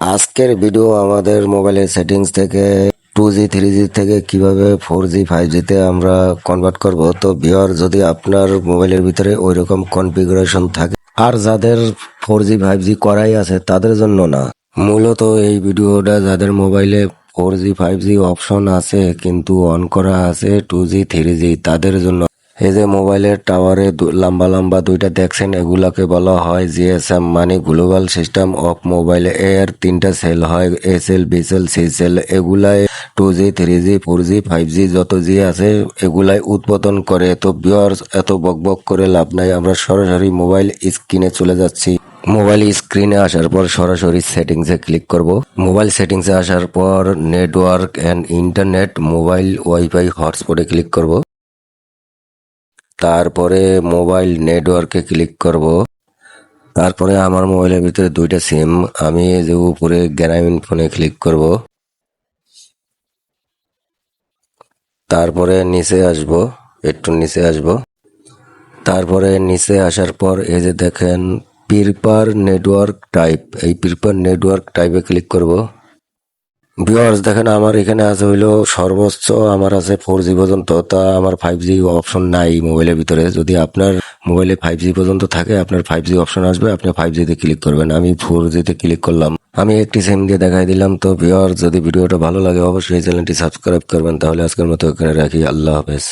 আজকের ভিডিও আমাদের মোবাইলের সেটিংস থেকে টু জি থ্রি জি থেকে কীভাবে ফোর জি ফাইভ জিতে আমরা কনভার্ট করব। তো ভিওর যদি আপনার মোবাইলের ভিতরে ওই রকম কনফিগারেশন থাকে, আর যাদের ফোর জি ফাইভ জি করাই আছে, তাদের জন্য না। মূলত এই ভিডিওটা যাদের মোবাইলে four G five G option আছে, কিন্তু অন করা আছে টু জি থ্রি জি তাদের জন্য এই যে মোবাইলের টাওয়ারে লম্বা লম্বা দুইটা দেখছেন, এগুলাকে বলা হয় জিএসএম মানে গ্লোবাল সিস্টেম অফ মোবাইল এর তিনটা সেল হয় S L B cell cell এগুলাই two G, three G, four G, five G, যত জি আছে, এগুলাই উৎপাদন করে। তো বিয়ার্স এত বক বক করে লাভ নাই, আমরা সরাসরি মোবাইল স্ক্রিনে চলে যাচ্ছি। মোবাইল স্ক্রিনে আসার পর সরাসরি সেটিংসে ক্লিক করব। মোবাইল সেটিংসে আসার পর network and internet mobile wifi হটস্পটে click করব। তারপরে মোবাইল নেটওয়ার্কে ক্লিক করব। তারপরে আমার মোবাইলের ভিতরে দুইটা সিম, আমি যে উপরে গ্রামীণ ফোনে ক্লিক করব। তারপরে নিচে আসব, একটু নিচে আসব। তারপরে নিচে আসার পর এই যে দেখেন প্রিপার নেটওয়ার্ক টাইপ এই প্রিপার নেটওয়ার্ক টাইপে ক্লিক করব। ভিউয়ার্স দেখেন, আমার এখানে আছে হইল সর্বোচ্চ আমার আছে ফোর জি পর্যন্ত, তা আমার ফাইভ জি অপশন নাই মোবাইলের ভিতরে। যদি আপনার মোবাইলে ফাইভ জি পর্যন্ত থাকে, আপনার ফাইভ জি অপশন আসবে, আপনি ফাইভ জিতে ক্লিক করবেন। আমি ফোর জিতে ক্লিক করলাম। আমি একটি সিম দিয়ে দেখাই দিলাম, তো ভিওয়ার্স যদি ভিডিওটা ভালো লাগে, অবশ্যই চ্যানেলটি সাবস্ক্রাইব করবেন, তাহলে আজকের মতো এখানে রাখি। আল্লাহ হাফেজ।